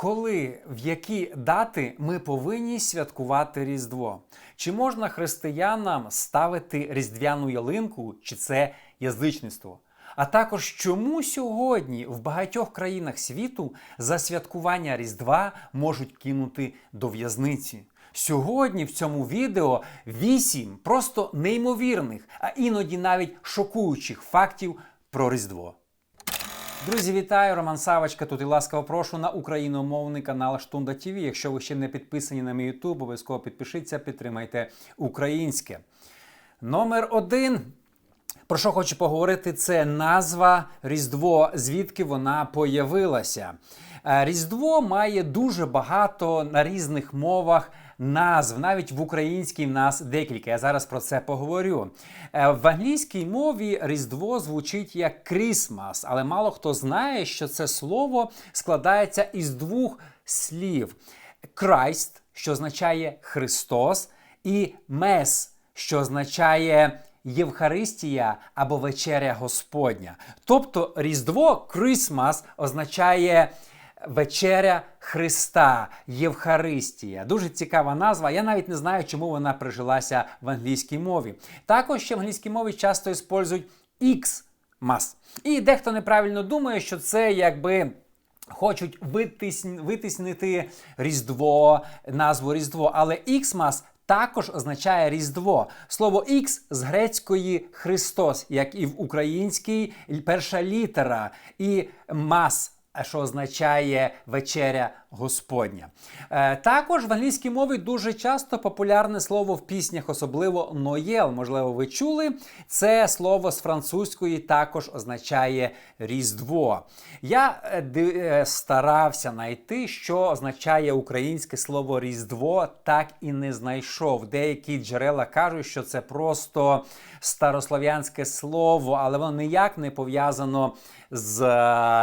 Коли, в які дати ми повинні святкувати Різдво? Чи можна християнам ставити різдвяну ялинку, чи це язичництво? А також чому сьогодні в багатьох країнах світу за святкування Різдва можуть кинути до в'язниці? Сьогодні в цьому відео вісім просто неймовірних, а іноді навіть шокуючих фактів про Різдво. Друзі, вітаю! Роман Савочка. Тут і ласкаво прошу на україномовний канал Штунда ТВ. Якщо ви ще не підписані на мій YouTube, обов'язково підпишіться, підтримайте українське. Номер один. Про що хочу поговорити, це назва Різдво, звідки вона появилася. Е, Різдво має дуже багато на різних мовах назв, навіть в українській нас декілька. Я зараз про це поговорю. Е, В англійській мові Різдво звучить як Christmas, але мало хто знає, що це слово складається із двох слів: Christ, що означає Христос, і Мес, що означає. Євхаристія або вечеря Господня. Тобто Різдво Christmas означає вечеря Христа, Євхаристія. Дуже цікава назва. Я навіть не знаю, чому вона прижилася в англійській мові. Також ще в англійській мові часто використовують Xmas. І дехто неправильно думає, що це якби. Хочуть витисн... витиснити Різдво, назву Різдво, але Xmas також означає Різдво. Слово X з грецької Христос, як і в українській перша літера, і мас. Що означає вечеря Господня. Е, також в англійській мові дуже часто популярне слово в піснях, особливо Ноєл. Можливо, ви чули. Це слово з французької також означає Різдво. Я е, е, старався знайти, що означає українське слово Різдво, так і не знайшов. Деякі джерела кажуть, що це просто старослов'янське слово, але воно ніяк не пов'язано з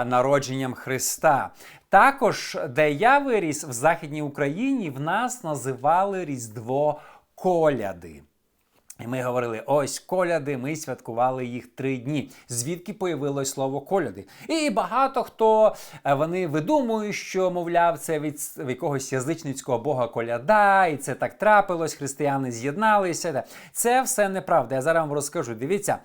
народженням Христа. Також, де я виріс в Західній Україні, в нас називали Різдво коляди. І ми говорили: ось коляди, ми святкували їх три дні. Звідки появилось слово коляди? І багато хто е, вони видумують, що мовляв, це від, якогось язичницького бога коляда, і це так трапилось, християни з'єдналися. Це все неправда. Я зараз вам розкажу. Дивіться.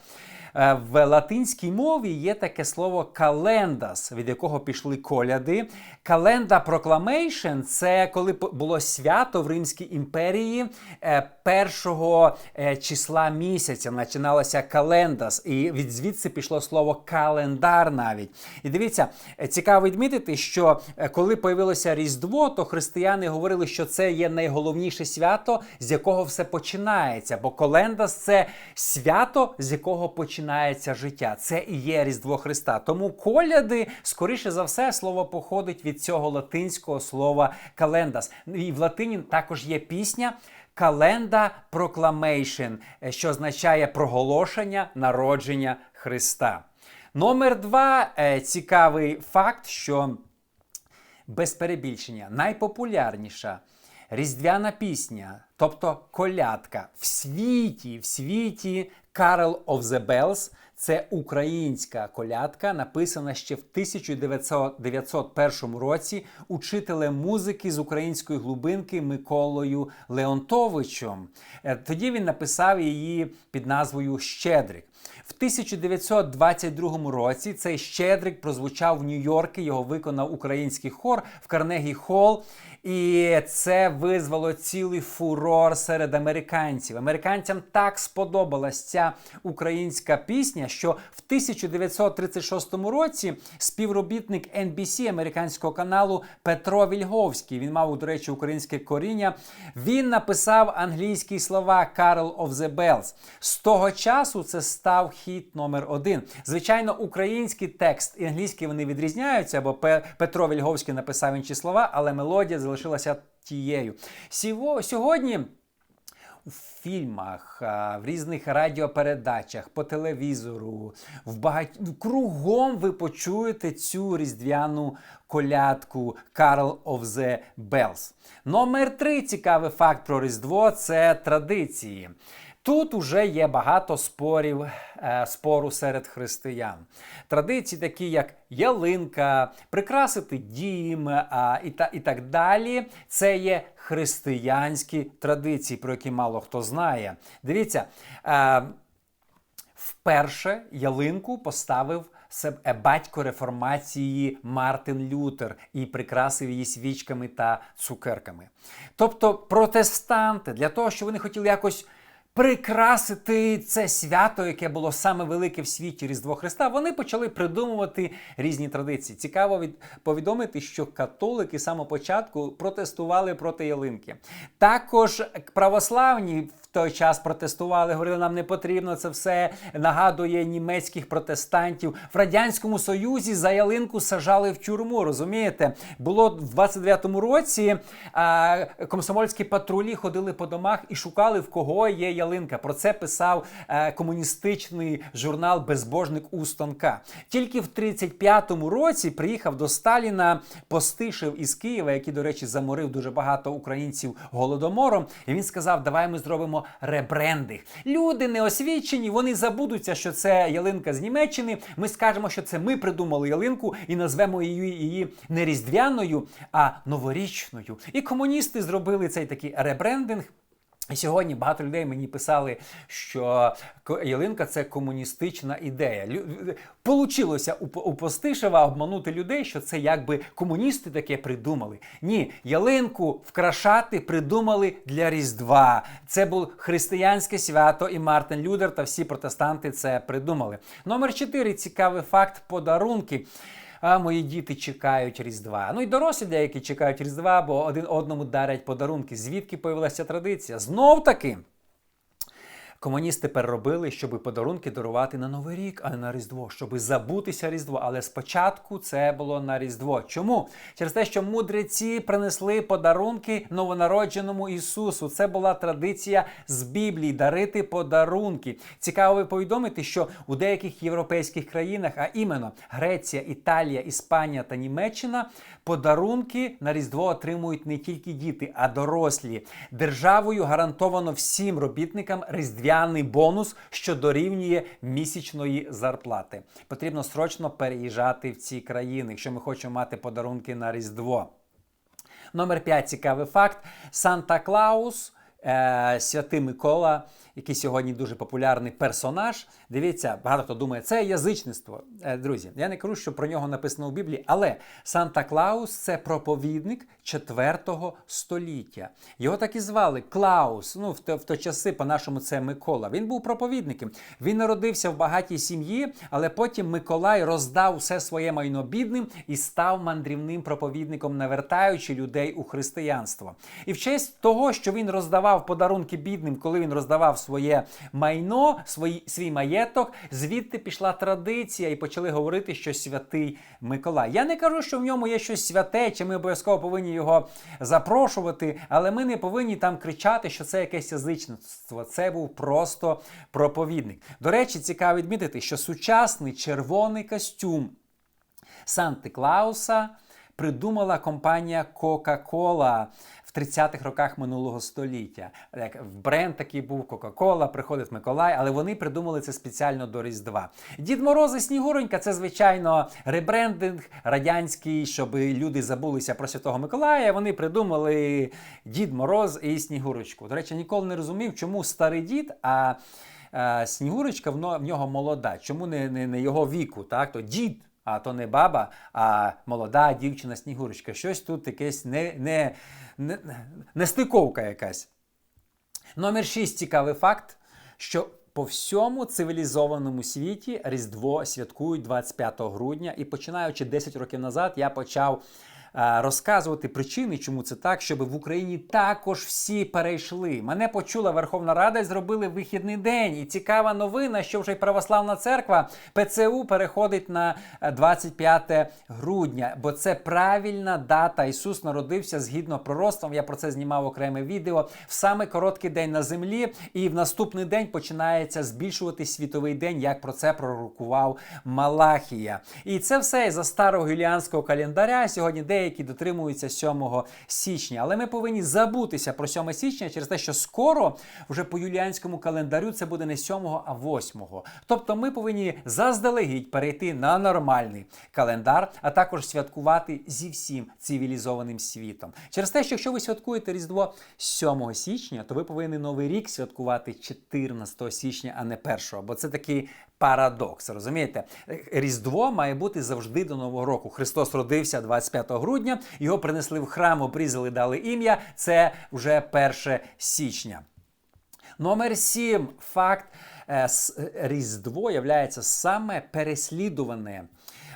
Е, В латинській мові є таке слово календас, від якого пішли коляди. Календа Proclamation – це коли було свято в Римській імперії е, першого е, числа місяця. Починалося календас, і від звідси пішло слово календар навіть. І дивіться, цікаво відмітити, що коли появилося Різдво, то християни говорили, що це є найголовніше свято, з якого все починається. Бо календас це свято, з якого починається життя. Це і є Різдво Христа. Тому коляди, скоріше за все, слово походить від цього латинського слова календас. І в латині також є пісня. Календа е, що означає проголошення народження Христа. Номер два е, цікавий факт, що без перебільшення найпопулярніша різдвяна пісня, тобто колядка в світі, в світі Carol of the Bells. Це українська колядка, написана ще в 1901 році учителем музики з української глибинки Миколою Леонтовичем. Е, Тоді він написав її під назвою Щедрик. В 1922 році цей Щедрик прозвучав в Нью-Йорку, його виконав український хор в Карнегі Холл. І це визвало цілий фурор серед американців. Американцям так сподобалась ця українська пісня, що в 1936 році співробітник NBC американського каналу Петро Вільговський, він мав, до речі, українське коріння. Він написав англійські слова Carol of the Bells. З того часу це став хіт номер один. Звичайно, український текст і англійський вони відрізняються, бо Петро Вільговський написав інші слова, але мелодія залишилася тією. Сьогодні У фільмах, в різних радіопередачах, по телевізору, в багать... кругом ви почуєте цю різдвяну колядку Карл of the Bells. Номер три цікавий факт про Різдво це традиції. Тут уже є багато спорів, е, спору серед християн. Традиції, такі як ялинка, прикрасити дім а, і, та, і так далі. Це є християнські традиції, про які мало хто знає. Дивіться. Е, Вперше ялинку поставив себе батько реформації Мартин Лютер і прикрасив її свічками та цукерками. Тобто протестанти для того, що вони хотіли якось прикрасити це свято, яке було саме велике в світі Різдво Христа, вони почали придумувати різні традиції. Цікаво від повідомити, що католики з початку протестували проти ялинки. Також православні той час протестували, говорили, нам не потрібно це все нагадує німецьких протестантів. В радянському союзі за ялинку сажали в тюрму. Розумієте, було в 29-му році а, комсомольські патрулі ходили по домах і шукали в кого є ялинка. Про це писав а, комуністичний журнал Безбожник у станка. Тільки в 35-му році приїхав до Сталіна Постишев із Києва, який, до речі, заморив дуже багато українців голодомором. І він сказав: Давай ми зробимо ребрендинг. Люди неосвічені, вони забудуться, що це ялинка з Німеччини. Ми скажемо, що це ми придумали ялинку і назвемо її, її не різдвяною, а новорічною. І комуністи зробили цей такий ребрендинг. І сьогодні багато людей мені писали, що ялинка це комуністична ідея. Получилося у Постишева обманути людей, що це якби комуністи таке придумали. Ні, ялинку вкрашати придумали для Різдва. Це було християнське свято, і Мартин Лютер та всі протестанти це придумали. Номер 4. Цікавий факт подарунки. А мої діти чекають Різдва. Ну і дорослі деякі чекають Різдва, бо один одному дарять подарунки. Звідки появилася традиція? Знов таки. Комуністи переробили, щоб подарунки дарувати на Новий рік, а не на Різдво, щоб забутися Різдво. Але спочатку це було на Різдво. Чому? Через те, що мудреці принесли подарунки новонародженому Ісусу. Це була традиція з Біблії дарити подарунки. Цікаво повідомити, що у деяких європейських країнах, а іменно Греція, Італія, Іспанія та Німеччина, подарунки на Різдво отримують не тільки діти, а дорослі. Державою гарантовано всім робітникам різдвяний бонус, що дорівнює місячної зарплати. Потрібно срочно переїжджати в ці країни, якщо ми хочемо мати подарунки на Різдво. Номер 5 цікавий факт: Санта Клаус, е, Святий Микола, який сьогодні дуже популярний персонаж. Дивіться, багато хто думає, це язичництво. Е, друзі, я не кажу, що про нього написано у Біблії, але Санта Клаус це проповідник 4 століття. Його так і звали Клаус. Ну, в, то- в то часи, по-нашому, це Микола. Він був проповідником. Він народився в багатій сім'ї, але потім Миколай роздав все своє майно бідним і став мандрівним проповідником, навертаючи людей у християнство. І в честь того, що він роздавав подарунки бідним, коли він роздавав своє майно, свій, свій маєток, звідти пішла традиція, і почали говорити, що святий Миколай. Я не кажу, що в ньому є щось святе, чи ми обов'язково повинні його запрошувати, але ми не повинні там кричати, що це якесь язичництво. Це був просто проповідник. До речі, цікаво відмітити, що сучасний червоний костюм Санти Клауса придумала компанія Coca-Cola в 30-х роках минулого століття. Як бренд такий був Coca-Cola, приходить Миколай, але вони придумали це спеціально до Різдва. Дід Мороз і Снігуронька це, звичайно, ребрендинг радянський, щоб люди забулися про Святого Миколая. Вони придумали Дід Мороз і Снігурочку. До речі, ніколи не розумів, чому старий дід, а е, Снігурочка в в нього молода. Чому не, не, не його віку? Так? То дід а то не баба, а молода дівчина Снігурочка. Щось тут якесь не, не, не, нестиковка якась. Номер 6 цікавий факт, що по всьому цивілізованому світі Різдво святкують 25 грудня, і починаючи 10 років назад, я почав розказувати причини, чому це так, щоб в Україні також всі перейшли. Мене почула Верховна Рада і зробили вихідний день. І цікава новина, що вже й православна церква ПЦУ переходить на е, 25 грудня, бо це правильна дата. Ісус народився згідно пророцтвам. Я про це знімав окреме відео в саме короткий день на землі, і в наступний день починається збільшувати світовий день, як про це пророкував Малахія. І це все за старого юліанського календаря. Сьогодні деякі деякі дотримуються 7 січня. Але ми повинні забутися про 7 січня через те, що скоро вже по юліанському календарю це буде не 7, а 8. Тобто ми повинні заздалегідь перейти на нормальний календар, а також святкувати зі всім цивілізованим світом. Через те, що якщо ви святкуєте Різдво 7 січня, то ви повинні новий рік святкувати 14 січня, а не 1, бо це такий парадокс. Розумієте? Різдво має бути завжди до Нового року. Христос родився 25 грудня, його принесли в храм, обрізали, дали ім'я. Це вже 1 січня. Номер 7. Факт е, Різдво являється саме переслідуване,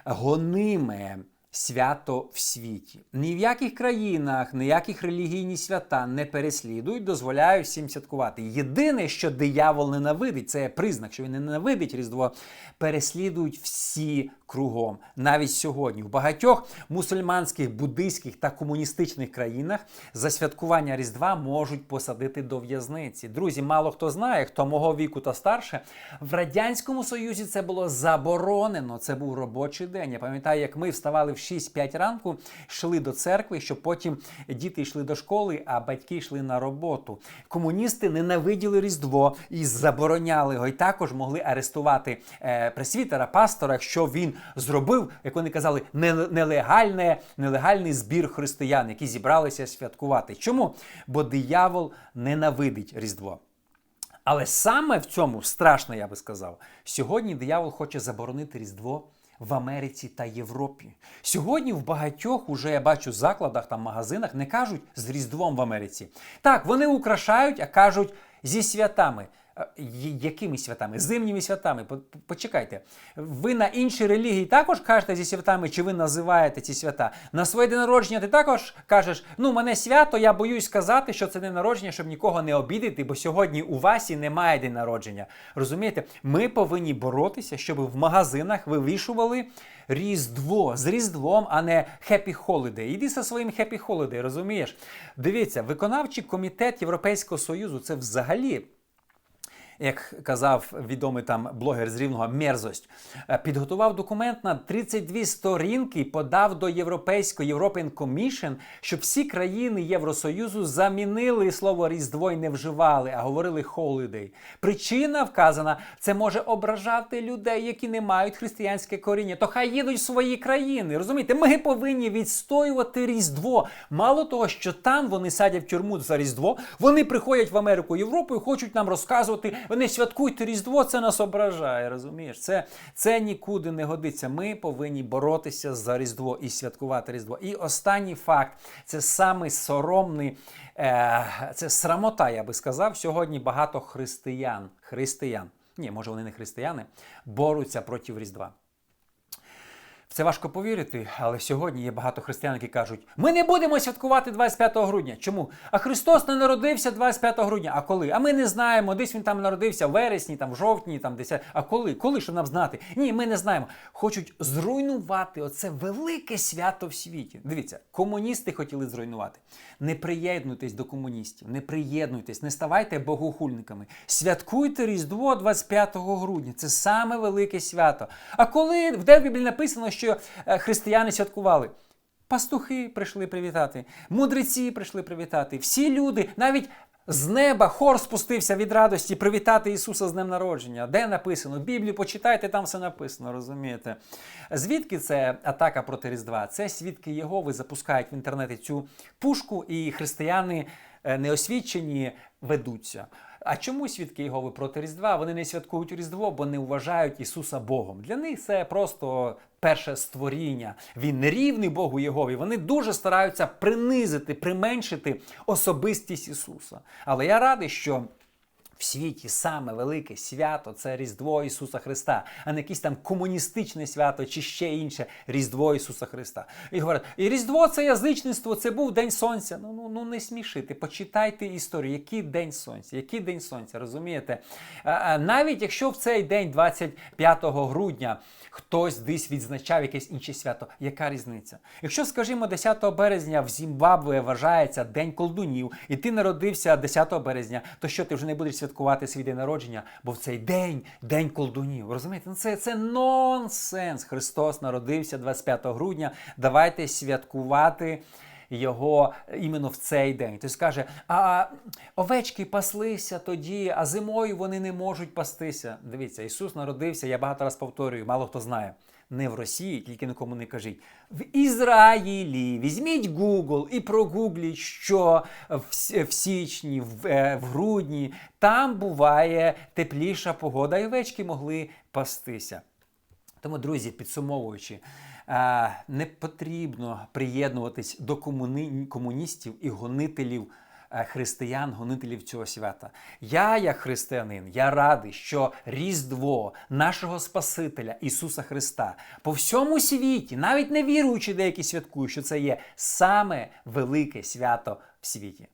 гониме свято в світі. Ні в яких країнах, ніяких релігійні свята не переслідують, дозволяють всім святкувати. Єдине, що диявол ненавидить, це признак, що він ненавидить Різдво, переслідують всі кругом. Навіть сьогодні в багатьох мусульманських, буддийських та комуністичних країнах за святкування Різдва можуть посадити до в'язниці. Друзі, мало хто знає, хто мого віку та старше. В радянському союзі це було заборонено. Це був робочий день. Я пам'ятаю, як ми вставали в 6-5 ранку, йшли до церкви, щоб потім діти йшли до школи, а батьки йшли на роботу. Комуністи ненавиділи Різдво і забороняли його. І також могли арестувати е, пресвітера, пастора, якщо він зробив, як вони казали, нелегальне, нелегальний збір християн, які зібралися святкувати. Чому? Бо диявол ненавидить Різдво. Але саме в цьому страшно, я би сказав, сьогодні диявол хоче заборонити Різдво в Америці та Європі. Сьогодні в багатьох уже я бачу закладах та магазинах не кажуть з Різдвом в Америці. Так, вони украшають, а кажуть зі святами. Е, Якими святами? Зимніми святами. По- по- Почекайте. Ви на інші релігії також кажете зі святами, чи ви називаєте ці свята? На своє день народження ти також кажеш: ну, мене свято, я боюсь сказати, що це день народження, щоб нікого не обідати, бо сьогодні у вас і немає день народження. Розумієте, ми повинні боротися, щоб в магазинах вивішували Різдво з Різдвом, а не Happy Holiday. Іди зі своїм Happy Holiday, розумієш? Дивіться, виконавчий комітет Європейського Союзу це взагалі як казав відомий там блогер з рівного мерзость, е, підготував документ на 32 сторінки подав до Європейського European Commission, щоб всі країни Євросоюзу замінили слово Різдво і не вживали, а говорили holiday. Причина вказана, це може ображати людей, які не мають християнське коріння. То хай їдуть в свої країни. Розумієте, ми повинні відстоювати Різдво. Мало того, що там вони садять в тюрму за Різдво, вони приходять в Америку, Європу і хочуть нам розказувати. Вони святкують Різдво, це нас ображає. Розумієш? Це, це нікуди не годиться. Ми повинні боротися за Різдво і святкувати Різдво. І останній факт це самий соромний, е, це срамота, я би сказав. Сьогодні багато християн, християн, ні, може вони не християни, боруться проти Різдва. В це важко повірити, але сьогодні є багато християн, які кажуть: ми не будемо святкувати 25 грудня. Чому? А Христос не народився 25 грудня. А коли? А ми не знаємо. Десь він там народився в вересні, там в жовтні, там десь. А коли? Коли щоб нам знати? Ні, ми не знаємо. Хочуть зруйнувати оце велике свято в світі. Дивіться, комуністи хотіли зруйнувати. Не приєднуйтесь до комуністів, не приєднуйтесь, не ставайте богохульниками. Святкуйте Різдво 25 грудня. Це саме велике свято. А коли де в написано, що е, християни святкували? Пастухи прийшли привітати, мудреці прийшли привітати. Всі люди, навіть з неба хор спустився від радості привітати Ісуса з днем народження. Де написано? Біблію почитайте, там все написано, розумієте? Звідки це атака проти Різдва? Це свідки Єгови запускають в інтернеті цю пушку, і християни е, неосвічені ведуться. А чому свідки Єгови проти Різдва? Вони не святкують Різдво, бо не вважають Ісуса Богом. Для них це просто перше створіння. Він не рівний Богу Єгові. Вони дуже стараються принизити, применшити особистість Ісуса. Але я радий, що. В світі саме велике свято це Різдво Ісуса Христа, а не якесь там комуністичне свято чи ще інше Різдво Ісуса Христа. І говорять, і Різдво це язичництво, це був День Сонця. Ну, ну, ну не смішити. Почитайте історію, який день сонця, який день сонця, розумієте? Навіть якщо в цей день, 25 грудня, хтось десь відзначав якесь інше свято, яка різниця? Якщо, скажімо, 10 березня в Зімбабве вважається День колдунів, і ти народився 10 березня, то що ти вже не будеш святкувати? Святкувати свій день народження, бо в цей день день колдунів. Розумієте? Ну це, це нонсенс. Христос народився 25 грудня. Давайте святкувати. Його іменно в цей день. Тобто каже, а овечки паслися тоді, а зимою вони не можуть пастися. Дивіться, Ісус народився, я багато раз повторюю, мало хто знає. Не в Росії, тільки нікому не кажіть. В Ізраїлі візьміть Google і прогугліть, що в, в січні, в, е, в грудні там буває тепліша погода, і овечки могли пастися. Тому, друзі, підсумовуючи, е, не потрібно приєднуватись до комуни- комуністів і гонителів християн, гонителів цього свята. Я, як християнин, я радий, що Різдво нашого Спасителя Ісуса Христа по всьому світі, навіть не віруючи деякі святкують, що це є саме велике свято в світі.